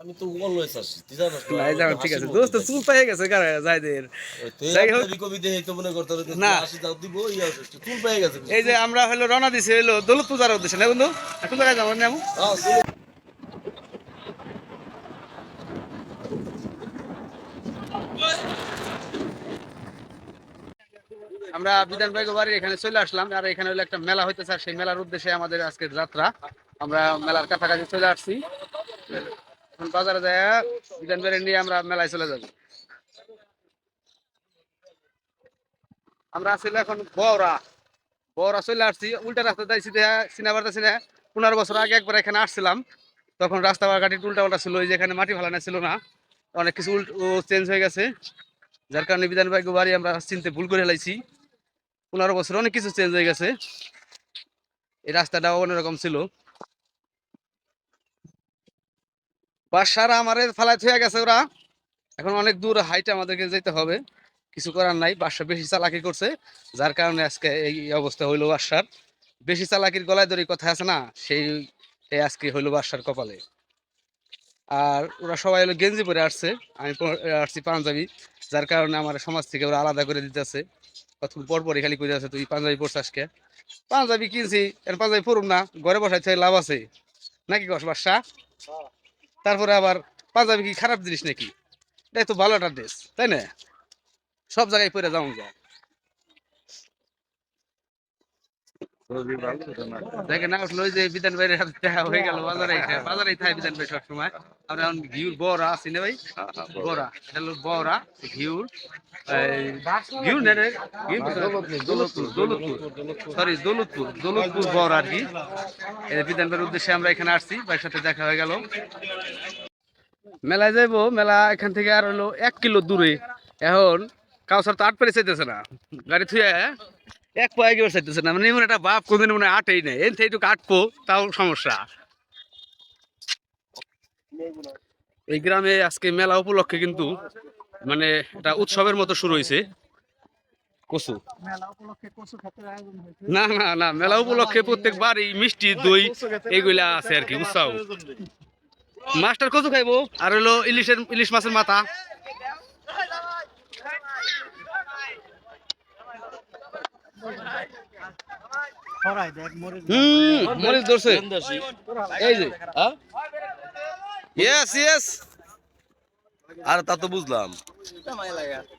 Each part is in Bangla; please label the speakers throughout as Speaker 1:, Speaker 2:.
Speaker 1: আমি তো অলওয়েজ আসি
Speaker 2: যাও ঠিক আছে। দোস্ত চুল গেছে যাই হোক।
Speaker 1: কবি তো মনে করতে হবে
Speaker 2: না।
Speaker 1: হাসি দাও দিব ইয়া চুল পেয়ে গেছে
Speaker 2: এই যে আমরা হলো রওনা দিছি হলো দৌলত পূজার উদ্দেশ্যে না বন্ধু? এখন জায়গায় যাব নেমু আমরা বিধান ভাই বাড়ির এখানে চলে আসলাম আর এখানে হলো একটা মেলা হইতেছে আর সেই মেলার উদ্দেশ্যে আমাদের আজকের যাত্রা। আমরা মেলার কাছাকাছি চলে আসছি। এখন বাজারে বিধান ভাইয়ের নিয়ে আমরা মেলায় চলে যাব। আমরা আসলে এখন চলে আসছি, উল্টা রাস্তা যাইছি দেখা না পনেরো বছর আগে একবার এখানে আসছিলাম। তখন রাস্তা ঘাটি উল্টা উল্টা ছিল যে এখানে মাটি ফালানো ছিল না। অনেক কিছু চেঞ্জ হয়ে গেছে। যার কারণে বিধান ভাই বাড়ি আমরা চিনতে ভুল করে লাইছি পনেরো বছর অনেক কিছু চেঞ্জ হয়ে গেছে। এই রাস্তাটা অন্যরকম ছিল। বাসারা আমারে ফালাই হয়ে গেছে ওরা। এখন অনেক দূর হাইটে আমাদেরকে যেতে হবে। কিছু করার নাই, বাসা বেশি চালাকি করছে, যার কারণে আজকে এই অবস্থা হইল বাসার। বেশি চালাকির গলায় দড়ি কথা আছে না, সেই আজকে হইল বাসার কপালে। আর ওরা সবাই হলো গেঞ্জি পরে আসছে, আমি আসছি পাঞ্জাবি, যার কারণে আমার সমাজ থেকে ওরা আলাদা করে দিতেছে। কতক্ষণ পর পরই খালি কই আছে, তুই পাঞ্জাবি পরছিস আজকে পাঞ্জাবি কিনছি এর পাঞ্জাবি পরুম না, ঘরে বসাই লাভ আছে। নাকি কস বাসা? তারপরে আবার পাঞ্জাবি কি খারাপ জিনিস নাকি? এটাই তো ভালো একটা ড্রেস তাই না? সব জায়গায় পরে যাও যা দেখেন বিধান দেখা হয়ে গেল, বাজারে বাজারেই থাকে বিধান ভাই সবসময়। আমরা ঘিউর বড়া আছি না ভাই? বড়া, এটা বড়া, ঘিউর। সরি আর কি। বিধান উদ্দেশ্যে আমরা এখানে আসছি, ভাইয়ের সাথে দেখা হয়ে গেল। মেলায় যাইবো, মেলা এখান থেকে আর হলো এক কিলো দূরে। এখন কাউসার তো আট পেরে না। গাড়ি থুয়ে এক পায়ে গিয়ে চাইতেছে না। মানে এমন একটা বাপ কোনদিন মনে আটেই নেই। এন থেকে কাটবো, তাও সমস্যা। এই গ্রামে আজকে মেলা উপলক্ষে কিন্তু মানে একটা উৎসবের মতো শুরু হয়েছে। কচু। না না না, মেলা উপলক্ষে প্রত্যেকবার এই মিষ্টি, দই, এগুলা আছে আর কি, উৎসব। মাস্টার কচু খাইবো, আর হলো ইলিশের, ইলিশ মাছের মাথা। হুম মরিচ ধরছে। এই যে ইয়েস ইয়েস
Speaker 1: আর তা তো বুঝলাম।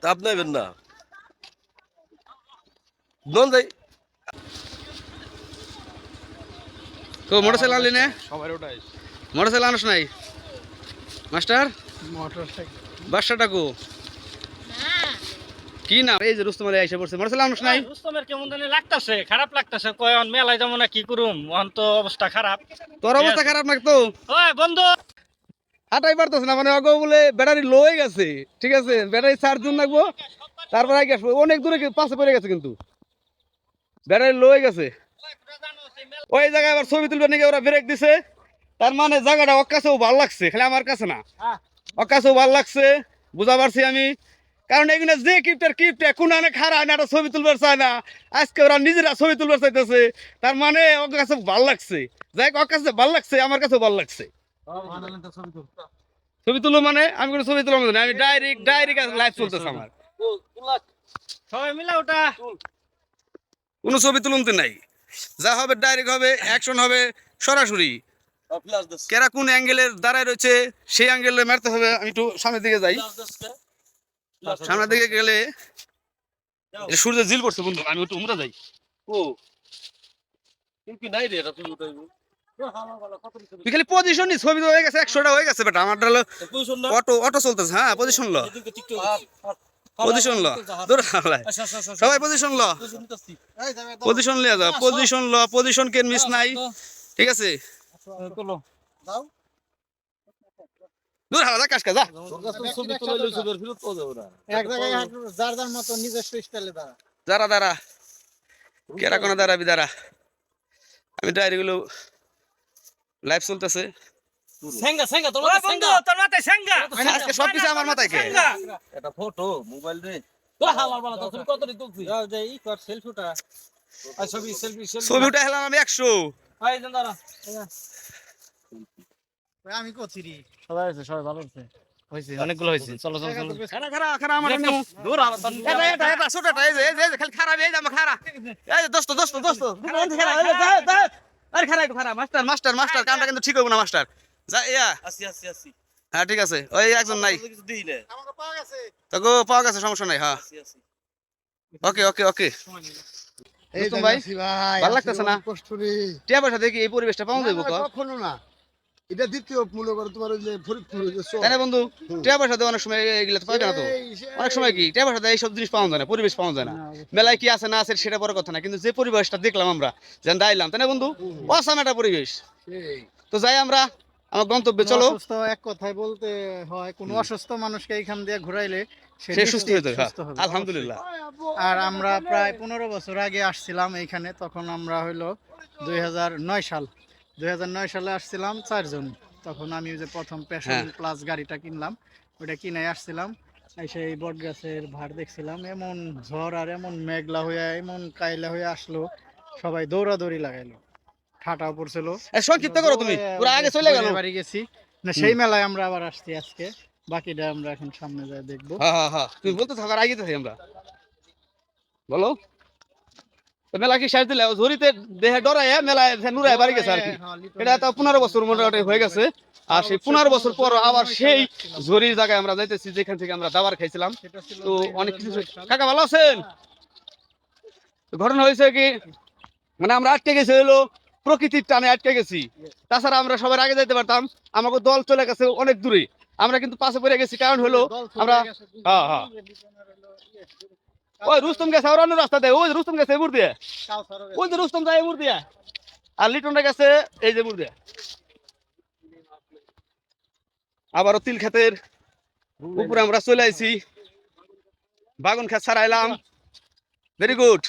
Speaker 1: তাপ নেবেন না। দন যাই
Speaker 2: তো মোটরসাইকেল আনলি না?
Speaker 1: সবাই ওটাই।
Speaker 2: মোটরসাইকেল আনস নাই? মাস্টার? বাসাটা কো? কি না এই যে রুস্তম আলী আইসা পড়ছে। আনস নাই?
Speaker 3: রুস্তমের কেমন জানি লাগতাছে খারাপ লাগতাছে। কয় অন মেলায় যাব না কি করুম? তো অবস্থা খারাপ।
Speaker 2: তোর অবস্থা খারাপ নাকি তো
Speaker 3: ওই বন্ধু।
Speaker 2: হাঁটাই পারতেছে না মানে অগো বলে ব্যাটারি গেছে। ঠিক আছে ব্যাটারি চার্জ দিন লাগবো। তারপরে আগে আসব। অনেক দূরে পাশে পড়ে গেছে কিন্তু। ব্যাটারি লো হয়ে গেছে। ওই জায়গায় আবার ছবি তুলবে নাকি ওরা ব্রেক দিছে। তার মানে জায়গাটা অকাশেও ভালো লাগছে খালি আমার কাছে না। অকাশেও কাছেও ভালো লাগছে বুঝা পারছি আমি। কারণ এগুলো যে কিপটার কিপটা কোন আনে খারাপ না একটা ছবি তুলবার চায় না। আজকে ওরা নিজেরা ছবি তুলবার চাইতেছে। তার মানে ওর কাছে ভালো লাগছে। যাই ওর কাছে ভালো লাগছে আমার কাছেও ভালো লাগছে। ছবি তুলো মানে? আমি কোনো ছবি তুললাম না আমি ডাইরেক্ট ডাইরেক্ট লাইভ চলতেছে আমার।
Speaker 3: সবাই মিলে ওটা।
Speaker 2: কোনো ছবি তুলুন তো নাই। যা হবে ডাইরেক্ট হবে অ্যাকশন হবে সরাসরি। কেরা কোন অ্যাঙ্গেলের দাঁড়ায় রয়েছে সেই অ্যাঙ্গেলে মারতে হবে। আমি একটু সামনের দিকে যাই। সামনের দিকে গেলে সূর্যের জিল পড়ছে বন্ধু আমি একটু উমরা যাই।
Speaker 1: ও। কিন্তু নাই রে এটা তুই উঠাইবো?
Speaker 2: তুই খালি পজিশন নি ছবি তো হয়ে গেছে একশোটা হয়ে গেছে বেটা আমার হলো অটো অটো চলতেছে হ্যাঁ পজিশন ল। পজিশন ল দূর সবাই পজিশন ল। পজিশন লিয়া যা পজিশন ল পজিশন কেন মিস নাই ঠিক আছে? দূর হালা যা কাজকা যা।
Speaker 1: ছবি তুলে লইছো বের ফিরত পাওয়া যাবে না।
Speaker 3: এক জায়গায় যার যার মতো নিজস্ব স্টাইলে দাঁড়া।
Speaker 2: দাঁড়া দাঁড়া। কেরা কোনো দাঁড়াবি দাঁড়া। আমি ডায়েরি গুলো লাইভ চলতেছে।
Speaker 1: সেঙ্গা সেঙ্গা তোর
Speaker 3: ওই বন্ধু তোর মাথায় সাঙ্গা।
Speaker 2: আজকে সব কিছু আমার মাথায় কে?
Speaker 1: এটা ফটো মোবাইল রে। ও হালার বালা তুমি কত রে তুলছি
Speaker 3: যাও যাই ই কর সেলফিটা আর ছবি সেলফি সেলফি
Speaker 2: ছবি উঠে হেলাম আমি একশো।
Speaker 4: আমি কচিরি
Speaker 3: সবাই আছে সবাই ভালো আছে। হয়েছে অনেকগুলো হয়েছে। চলো চলো চলো।
Speaker 2: খারা খারা খারা আমার
Speaker 3: দূর আবার
Speaker 2: এটা এটা এটা ছোটটা এই এই যে, এই যে খালি খারাপ এই যে আমার খারা এই যে দোস্ত দোস্ত দোস্ত। খারা এই যে, যা, যা। আরে খারা একটু খারা মাস্টার মাস্টার মাস্টার কামটা কিন্তু ঠিক হবে না মাস্টার। যা ইয়া।
Speaker 1: আসি আসি আসি।
Speaker 2: হ্যাঁ ঠিক আছে। ওই একজন নাই।
Speaker 1: কিছু
Speaker 4: আমাকে পাওয়া গেছে।
Speaker 2: তোকে পাওয়া গেছে সমস্যা নাই হ্যাঁ।
Speaker 1: আসি আসি।
Speaker 2: ওকে ওকে ওকে।
Speaker 4: এই
Speaker 2: ভাই,
Speaker 4: ভাই
Speaker 2: লাগতেছে না?
Speaker 4: কষ্ট রে
Speaker 2: টিয়া পয়সা দেখি এই পরিবেশটা পাওয়া যাব
Speaker 4: কখনো না। এটা দ্বিতীয় মূল্য করে তোমার ওই যে ফরিদপুর ওই
Speaker 2: তাই না বন্ধু? টিয়া পয়সা দিয়ে অনেক সময় এগুলো তো পাইবে না তো? অনেক সময় কি? টিয়া পয়সা দিয়ে এইসব জিনিস পাওয়া যায় না পরিবেশ পাওয়া যায় না। মেলায় কি আছে না আছে সেটা বড় কথা না কিন্তু যে পরিবেশটা দেখলাম আমরা যেন দাইলাম তাই না বন্ধু? অসাম একটা পরিবেশ। তো যাই আমরা আমার গন্তব্যে চলো।
Speaker 5: অসুস্থ এক কথায় বলতে হয় কোন অসুস্থ মানুষকে এইখান দিয়ে ঘুরাইলে সে
Speaker 2: সুস্থ হয়ে যাবে হ্যাঁ। আলহামদুলিল্লাহ।
Speaker 5: আর আমরা প্রায় পনেরো বছর আগে আসছিলাম এইখানে তখন আমরা হইল দুই হাজার নয় সাল। দুই সালে আসছিলাম চারজন। তখন আমি যে প্রথম প্যাশন। প্লাস গাড়িটা কিনলাম। ওটা কিনে আসছিলাম। এসে এই বট গাছের ভার দেখছিলাম। এমন ঝড় আর এমন মেঘলা হয়ে এমন কাইলা হয়ে আসলো। সবাই দৌড়াদৌড়ি লাগাইলো। ঠাটাও পড়ছিল।
Speaker 2: সংক্ষিপ্ত করো তুমি। পুরো আগে চলে গেল।
Speaker 5: বাড়ি গেছি। না সেই মেলায় আমরা আবার আসছি আজকে। বাকিটা আমরা এখন সামনে যাই দেখব।
Speaker 2: হ্যাঁ হ্যাঁ হ্যাঁ। তুমি বলতে থাকো আর আগে থাকি আমরা। বলো। তো মেলা কি শেষ দিলে ঝুরিতে দেহে ডরায় মেলায় নুরায় বাড়ি গেছে আর কি। এটা তো পনেরো বছর মোটামুটি হয়ে গেছে। আর সেই পনেরো বছর পর আবার সেই ঝুরির জায়গায় আমরা যাইতেছি যেখান থেকে আমরা দাবার খাইছিলাম। তো অনেক কিছু কাকা ভালো আছেন? ঘটনা হয়েছে কি মানে আমরা আটকে গেছি হলো প্রকৃতির টানে আটকে গেছি। তাছাড়া আমরা সবার আগে যাইতে পারতাম। আমাকে দল চলে গেছে অনেক দূরে। আমরা কিন্তু পাশে পড়ে গেছি কারণ হলো আমরা- হ্যাঁ, হ্যাঁ। ওই রুস্তম গেছে আর অন্য রাস্তা দেয় ওই রুস্তম গেছে এমুর দিয়ে। ওই যে রুস্তম যায় এমুর দিয়ে। আর লিটনটা গেছে এই যে এমুর দিয়ে। আবারও তিল খেতের উপরে আমরা চলে আইছি। বাগুন খেত সারাইলাম। Very good